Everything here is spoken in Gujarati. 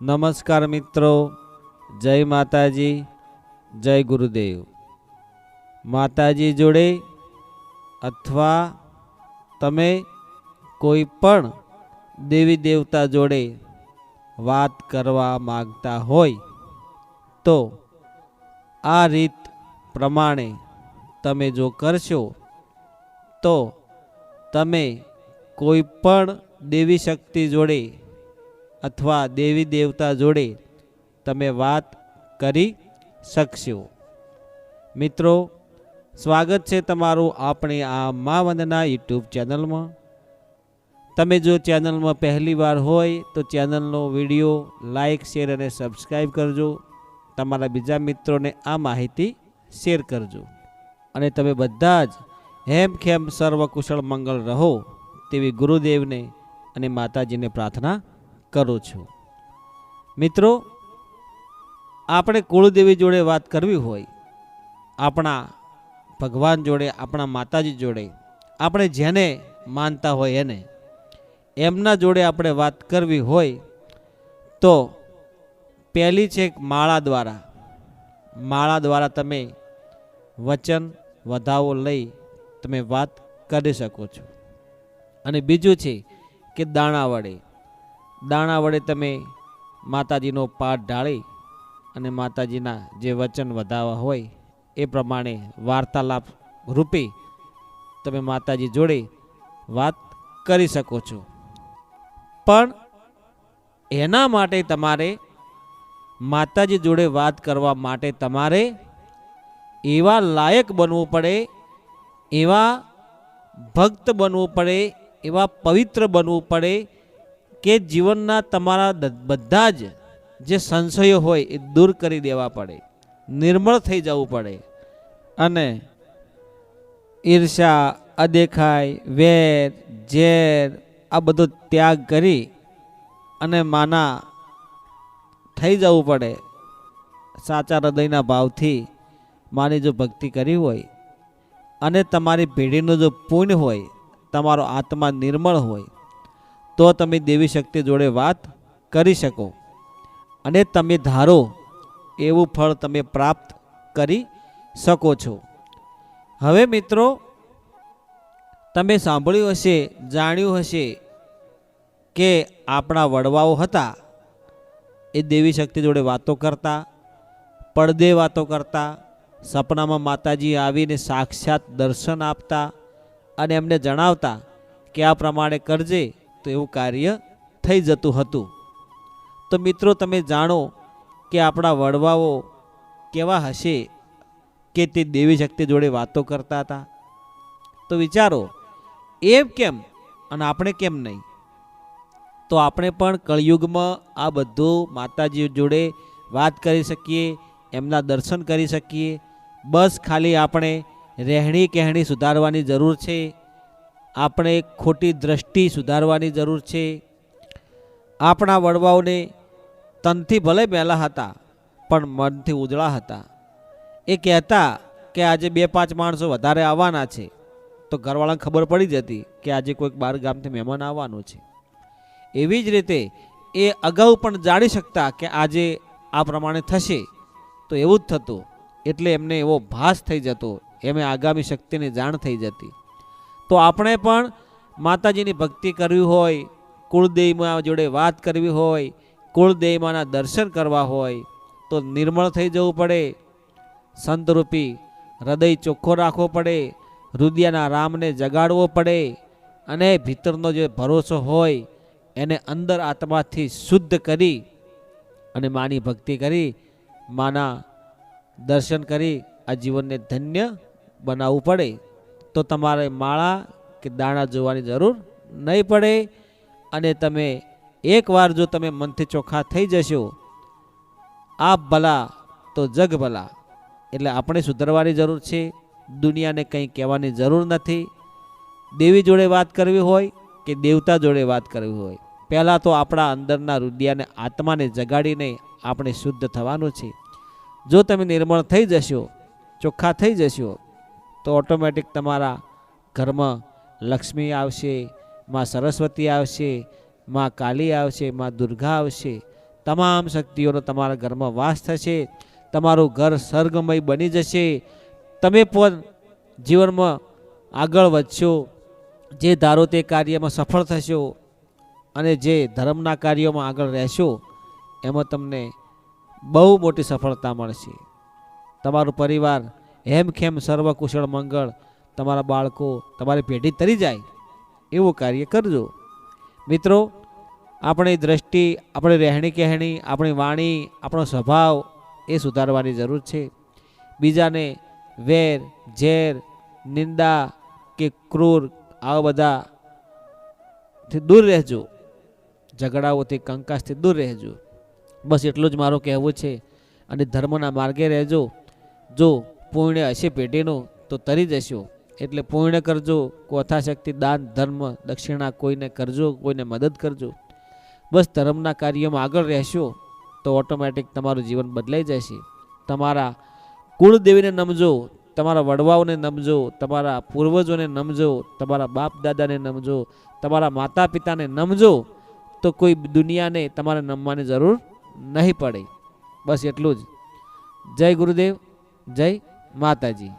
નમસ્કાર મિત્રો, જય માતાજી, જય ગુરુદેવ. માતાજી જોડે અથવા તમે કોઈ પણ દેવી દેવતા જોડે વાત કરવા માગતા હોય, તો આ રીત પ્રમાણે તમે જો કરશો, તો તમે કોઈ પણ દેવી શક્તિ જોડે અથવા દેવી દેવતા જોડે તમે વાત કરી શકશો. મિત્રો, સ્વાગત છે તમારું આપણે આ મા વંદના યુટ્યુબ ચેનલમાં. તમે જો ચેનલમાં પહેલી વાર હોય તો ચેનલનો વીડિયો લાઈક, શેર અને સબસ્ક્રાઈબ કરજો. તમારા બીજા મિત્રોને આ માહિતી શેર કરજો. અને તમે બધા જ હેમખેમ સર્વકુશળ મંગળ રહો તેવી ગુરુદેવને અને માતાજીને પ્રાર્થના કરું છું. મિત્રો, આપણે કુળદેવી જોડે વાત કરવી હોય, આપણા ભગવાન જોડે, આપણા માતાજી જોડે, આપણે જેને માનતા હોય એને, એમના જોડે આપણે વાત કરવી હોય, તો પહેલી છે માળા દ્વારા. માળા દ્વારા તમે વચન વધાવો લઈ તમે વાત કરી શકો છો. અને બીજું છે કે દાણા વડે. દાણા વડે તમે માતાજીનો પાઠ ઢાળી અને માતાજીના જે વચન વધાવા હોય એ પ્રમાણે વાર્તાલાપ રૂપે તમે માતાજી જોડે વાત કરી શકો છો. પણ એના માટે તમારે માતાજી જોડે વાત કરવા માટે તમારે એવા લાયક બનવું પડે, એવા ભક્ત બનવું પડે, એવા પવિત્ર બનવું પડે કે જીવનના તમારા બધા જ જે સંશયો હોય એ દૂર કરી દેવા પડે. નિર્મળ થઈ જવું પડે. અને ઈર્ષા અદેખાય વેર, ઝેર, આ બધો ત્યાગ કરી અને માના થઈ જવું પડે. સાચા હૃદયના ભાવથી માની જો ભક્તિ કરી હોય અને તમારી પેઢીનું જો પુણ્ય હોય, તમારો આત્મા નિર્મળ હોય તો તમે દેવી શક્તિ જોડે વાત કરી શકો. અને તમે ધારો, એવું ફળ તમે પ્રાપ્ત કરી શકો છો. હવે મિત્રો, તમે સાંભળ્યું હશે, જાણ્યું હશે કે આપણા વડવાઓ હતા, એ દેવી શક્તિ જોડે વાતો કરતા, પડદે વાતો કરતા, સપનામાં માતાજી આવીને સાક્ષાત દર્શન આપતા અને એમને જણાવતા કે આ પ્રમાણે કરજે. તો એવું કાર્ય થઈ જતું હતું. તો મિત્રો, તમે જાણો કે આપણા વડવાઓ કેવા હશે કે તે દેવી શક્તિ જોડે વાતો કરતા હતા? તો વિચારો, એમ કેમ અને આપણે કેમ નહીં? તો આપણે પણ કળિયુગમાં આ બધું માતાજી જોડે વાત કરી શકીએ, એમના દર્શન કરી શકીએ. બસ ખાલી આપણે રહેણી કહેણી સુધારવાની જરૂર છે. આપણે ખોટી દ્રષ્ટિ સુધારવાની જરૂર છે. આપણા વડવાઓને તનથી ભલે મેલા હતા, પણ મનથી ઉજળા હતા. એ કહેતા કે આજે બે પાંચ માણસો વધારે આવવાના છે, તો ઘરવાળાને ખબર પડી જતી કે આજે કોઈક બાર ગામથી મહેમાન આવવાનું છે. એવી જ રીતે એ અગાઉ પણ જાણી શકતા કે આજે આ પ્રમાણે થશે, તો એવું જ થતું. એટલે એમને એવો ભાસ થઈ જતો, એમને આગામી શક્તિની જાણ થઈ જતી. તો આપણે પણ માતાજીની ભક્તિ કરવી હોય, કુળદેવીમાં જોડે વાત કરવી હોય, કુળદેવીમાંના દર્શન કરવા હોય, તો નિર્મળ થઈ જવું પડે. સંતરૂપી હૃદય ચોખ્ખો રાખવો પડે, રુદિયાના રામને જગાડવો પડે, અને ભીતરનો જે ભરોસો હોય, એને અંદર આત્માથી શુદ્ધ કરી અને માની ભક્તિ કરી, માના દર્શન કરી, આ જીવનને ધન્ય બનાવવું પડે. તો તમારે માળા કે દાણા જોવાની જરૂર નહીં પડે અને તમે એકવાર જો તમે મનથી ચોખ્ખા થઈ જશો, આપ ભલા તો જગ ભલા. એટલે આપણે સુધરવાની જરૂર છે, દુનિયાને કંઈ કહેવાની જરૂર નથી. દેવી જોડે વાત કરવી હોય કે દેવતા જોડે વાત કરવી હોય? પહેલાં તો આપણા અંદરના રુદિયાને આત્માને જગાડીને આપણે શુદ્ધ થવાનું છે. જો તમે નિર્મળ થઈ જશો, ચોખ્ખા થઈ જશો તો ઓટોમેટિક તમારા ઘરમાં લક્ષ્મી આવશે, માં સરસ્વતી આવશે, માં કાલી આવશે, માં દુર્ગા આવશે. તમામ શક્તિઓનો તમારા ઘરમાં વાસ થશે. તમારું ઘર સ્વર્ગમય બની જશે. તમે પણ જીવનમાં આગળ વધશો. જે ધારો તે કાર્યમાં સફળ થશો અને જે ધર્મના કાર્યોમાં આગળ રહેશો, એમાં તમને બહુ મોટી સફળતા મળશે. તમારું પરિવાર હેમખેમ સર્વકુશળ મંગળ તમારા બાળકો તમારી પેઢી તરી જાય એવું કાર્ય કરજો. મિત્રો, આપણી દ્રષ્ટિ, આપણી રહેણી કહેણી, આપણી વાણી, આપણો સ્વભાવ એ સુધારવાની જરૂર છે. બીજાને વેર, ઝેર, નિંદા કે ક્રૂર આવા બધાથી દૂર રહેજો. ઝઘડાઓથી, કંકાસથી દૂર રહેજો. બસ એટલું જ મારું કહેવું છે. અને ધર્મના માર્ગે રહેજો. જો પુણ્ય હશે પેઢીનું, તો તરી જશો. એટલે પુણ્ય કરજો, કોથાશક્તિ, દાન, ધર્મ, દક્ષિણા કોઈને કરજો, કોઈને મદદ કરજો. બસ ધર્મના કાર્યમાં આગળ રહેશો, તો ઓટોમેટિક તમારું જીવન બદલાઈ જશે. તમારા કુળદેવીને નમજો, તમારા વડવાઓને નમજો, તમારા પૂર્વજોને નમજો, તમારા બાપ દાદાને નમજો, તમારા માતા પિતાને નમજો, તો કોઈ દુનિયાને તમારે નમવાની જરૂર નહીં પડે. બસ એટલું જ. જય ગુરુદેવ, જય માતાજી.